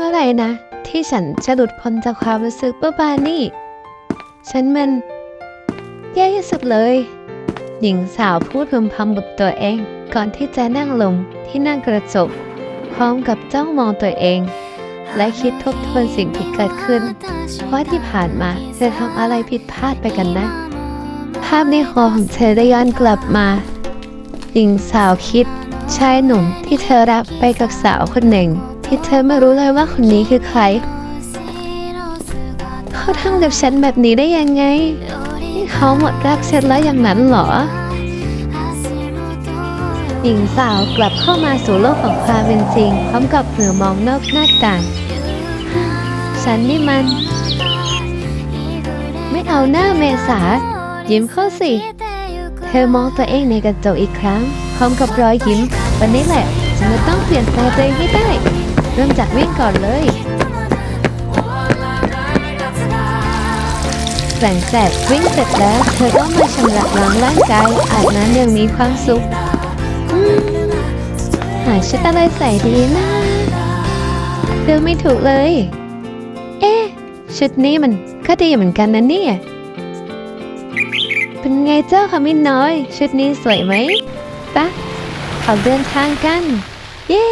เมื่อไหร่นะ ที่ฉันจะหลุดพ้นจากความรู้สึกบ้าบานี่ ฉันมันแย่ที่สุดเลย หญิงสาวพูดพึมพำกับตัวเองก่อนที่จะนั่งลงที่นั่งกระจกพร้อมกับจ้องมองตัวเอง และคิดทบทวนสิ่งที่เกิดขึ้นว่าที่ผ่านมาเธอทำอะไรผิดพลาดไปกันนะ ภาพในหัวของเธอได้ย้อนกลับมา หญิงสาวคิดชายหนุ่มที่เธอรักไปกับสาวคนหนึ่ง ที่เธอไม่รู้เลยว่าคนนี้คือใคร เขาทำกับฉันแบบนี้ได้ยังไง เขาหมดรักฉันแล้วอย่างนั้นเหรอ หญิงสาวกลับเข้ามาสู่โลกของความเป็นจริง พร้อมกับเหนือมองนอกหน้าต่าง ฉันนี่มัน ไม่เอาหน้าเมษา ยิ้มเข้าสิ เธอมองตัวเองในกระจกอีกครั้ง พร้อมกับรอยยิ้มวันนี้แหละฉันจะต้องเปลี่ยนแปลงตัวเองให้ได้ เริ่มจากวิ่งก่อนเลย หลังจากวิ่งเสร็จแล้ว เธอก็มาชำระล้างร่างกายอาบน้ำอย่างมีความสุขหาชุดอะไรใส่ดีนะเลือกไม่ถูกเลย เอ๊ะ ชุดนี้มันก็ดีเหมือนกันนะเนี่ย เป็นไงเจ้าขมิ้นน้อย ชุดนี้สวยไหมปะขอเดินทางกัน เย้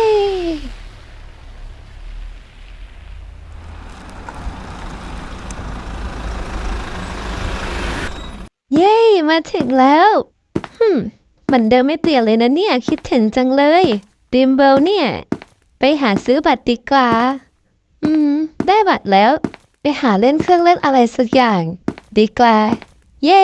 เย้ มาถึงแล้วฮึมมือนเดิมไม่เปลี่ยนเลยนะเนี่ย คิดถึงจังเลยดิมเบลเนี่ย ไปหาซื้อบัตรดีกว่า อืม ได้บัตรแล้ว ไปหาเล่นเครื่องเล่นอะไรสักอย่าง ดีกว่า เย้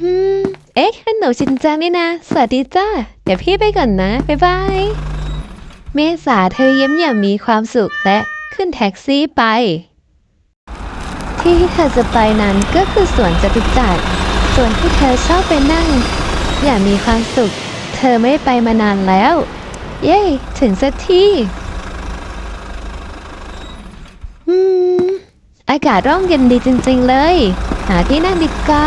อืมเอ๊ะหนูชินจังนี่นะ สวัสดีจ้า เดี๋ยวพี่ไปก่อนนะ บ๊ายบาย เมษาเธอยิ้มอย่างมีความสุขและขึ้นแท็กซี่ไป ที่ที่เธอจะไปนั้นก็คือสวนจตุจักรส่วนที่เธอชอบไปนั่ง อย่างมีความสุข เธอไม่ไปมานานแล้ว เย้ถึงสักทีอืม อากาศร่มเย็นดีจริงๆเลย หาที่นั่งดีกว่า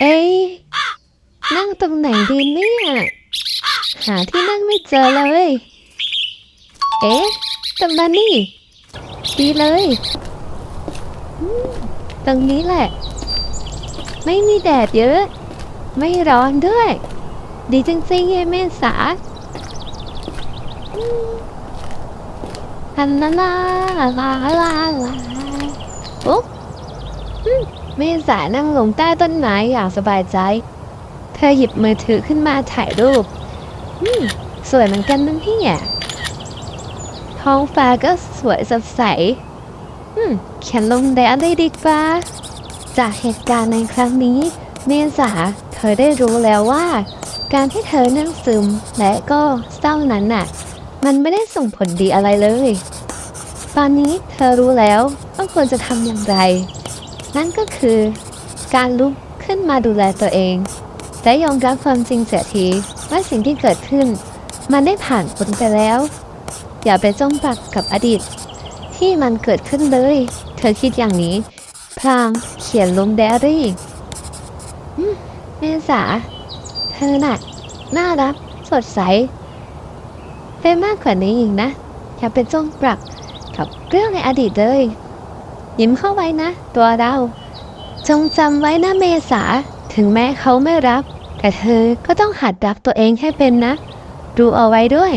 เอ้ นั่งตรงไหนดีเนี่ย หาที่นั่งไม่เจอเลย เอ๊ะตรงนั้นนี่ ดีเลย ตรงนี้แหละ ไม่มีแดดเยอะ ไม่ร้อนด้วย ดีจริงๆเยเมษาอืมลาลาลาลาลาลาโอ๊ะอืมเมษานั่งลงใต้ต้นไม้อย่างสบายใจ เธอหยิบมือถือขึ้นมาถ่ายรูปอืมสวยเหมือนกันนะพี่อะท้องฟ้าก็สวยสดใสอืมเขียนลงแดดได้ดีกว่า จากเหตุการณ์ในครั้งนี้ เมษาเธอได้รู้แล้วว่า การที่เธอนั่งซึมและก็เศร้านั้นน่ะ มันไม่ได้ส่งผลดีอะไรเลย ตอนนี้เธอรู้แล้วว่าควรจะทำอย่างไร นั่นก็คือ การลุกขึ้นมาดูแลตัวเอง และยอมรับความจริงเสียทีว่าสิ่งที่เกิดขึ้น มันได้ผ่านพ้นไปแล้ว อย่าไปจ้องปักกับอดีต ที่มันเกิดขึ้นเลย เธอคิดอย่างนี้พลางเขียนลงไดอรี่อืมเมษาเธอน่ะน่ารักสดใสเป็นมากกว่านี้อีกนะ อย่าไปจ้องปรักกับเรื่องในอดีตเลยยิ้มเข้าไว้นะ ตัวเรา จงจำไว้นะเมษาถึงแม้เขาไม่รับ แต่เธอก็ต้องหัดดับตัวเองให้เป็นนะ ดูเอาไว้ด้วย